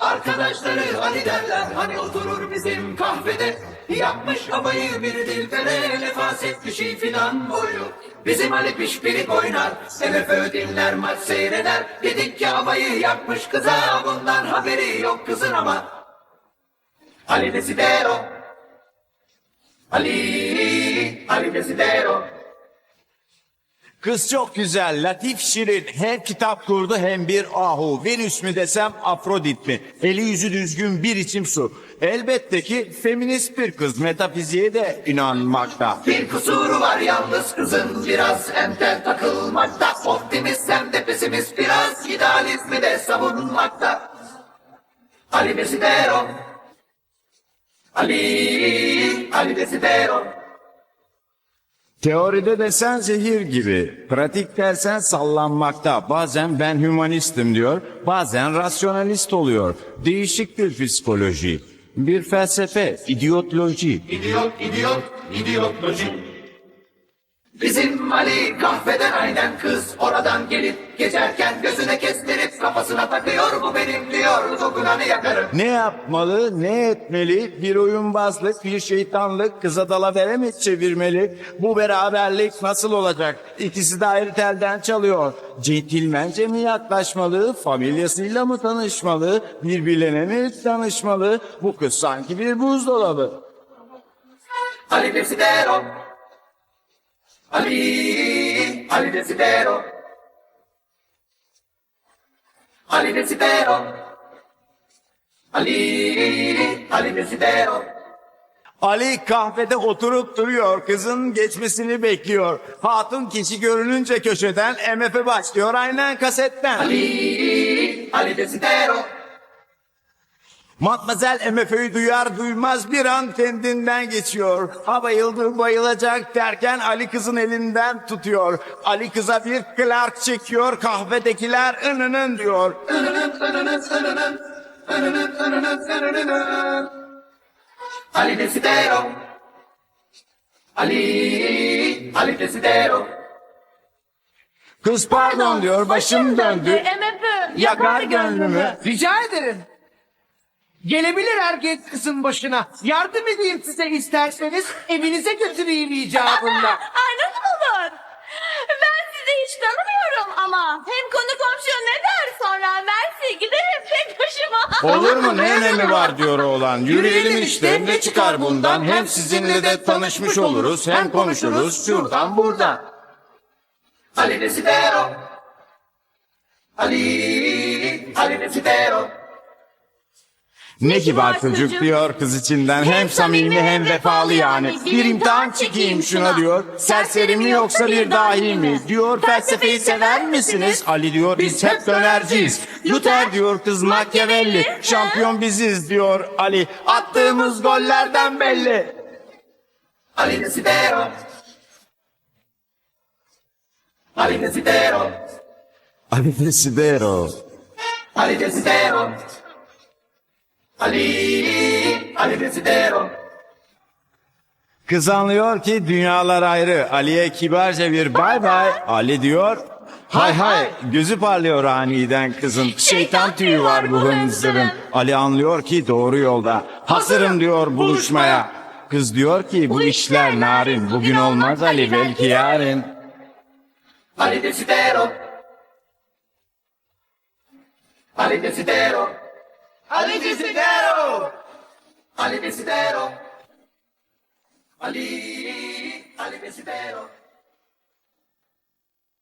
Arkadaşları Ali derler hani oturur bizim kahvede? Yapmış havayı bir dilbere Nefaset bir şey filan boyu. Bizim Ali pişpirik oynar MFÖ dinler maç seyreder. Dedik ki havayı yapmış kıza Bundan haberi yok kızın ama. Ali Desidero. Ali Ali Desidero Kız çok güzel, latif şirin. Hem kitap kurdu hem bir ahu. Venüs mü desem Afrodit mi? Eli yüzü düzgün bir içim su. Elbette ki feminist bir kız. Metafiziğe de inanmakta. Bir kusuru var yalnız kızın biraz entel takılmakta Optimist hem de pesimist biraz idealizmi de savunmakta Ali Desidero Ali Ali Desidero Teoride desen zehir gibi. Pratik dersen sallanmakta. Bazen ben hümanistim diyor. Bazen rasyonalist oluyor. Değişik bir psikoloji. Bir felsefe, idiotloji. İdiot, idiot, idiotloji Bizim Ali kahveden aynen kız oradan gelip geçerken gözüne kestirip dokunanı yakarım. Ne yapmalı, ne etmeli? Bir oyunbazlık, bir şeytanlık, kıza dalavere mi çevirmeli? Bu beraberlik nasıl olacak? İkisi de ayrı telden çalıyor. Centilmence mi yaklaşmalı, familyasıyla mı tanışmalı, birbirlerine mi danışmalı? Bu kız sanki bir buzdolabı. Ali Desidero Ali Ali Desidero Ali Desidero Ali Ali Desidero Ali kahvede oturup duruyor, kızın geçmesini bekliyor. Hatun kişi görününce köşeden MF başlıyor aynen kasetten. Ali Ali Desidero Matmazel MF'yi duyar duymaz bir an kendinden geçiyor. Ha bayıldı bayılacak derken Ali kızın elinden tutuyor. Ali kıza bir Clark çekiyor kahvedekiler ınının diyor. Ali Desidero Ali Ali Desidero Kız pardon diyor başım döndü. Yakar gönlümü. Rica ederim. Gelebilir erkek kızın başına. Yardım edeyim size isterseniz evinize götüreyim icabında. Ay nasıl olur? Ben sizi hiç tanımıyorum ama hem konu komşu ne der sonra Mersi giderim. Olur mu? Ne önemi var diyor oğlan. Yürüyelim işte. ne çıkar bundan. Hem sizinle de tanışmış oluruz hem konuşuruz. şuradan buradan. Ali Desidero Ali Ali Desidero Ne kibar çocuk diyor kız içinden hem samimi hem vefalı yani. Bir imtihan çekeyim şuna diyor. Serseri mi yoksa bir dahi mi? Diyor felsefeyi sever misiniz? Ali diyor biz hep dönerciyiz. Luther diyor kız Machiavelli. Şampiyon biziz diyor Ali. Attığımız gollerden belli. Ali Desidero Ali Desidero Ali Desidero. Ali Desidero Ali Ali Desidero Kız anlıyor ki dünyalar ayrı. Ali'ye kibarca bir bay bay. Ali diyor hay hay gözü parlıyor aniden kızın. Şeytan tüyü var bu hınzırın. Ali anlıyor ki doğru yolda. Hazırım diyor buluşmaya. Kız diyor ki bu işler narin. Bugün olmaz Ali belki yarın. Ali Desidero Ali Desidero Ali Desidero. Ali Desidero Ali Ali Desidero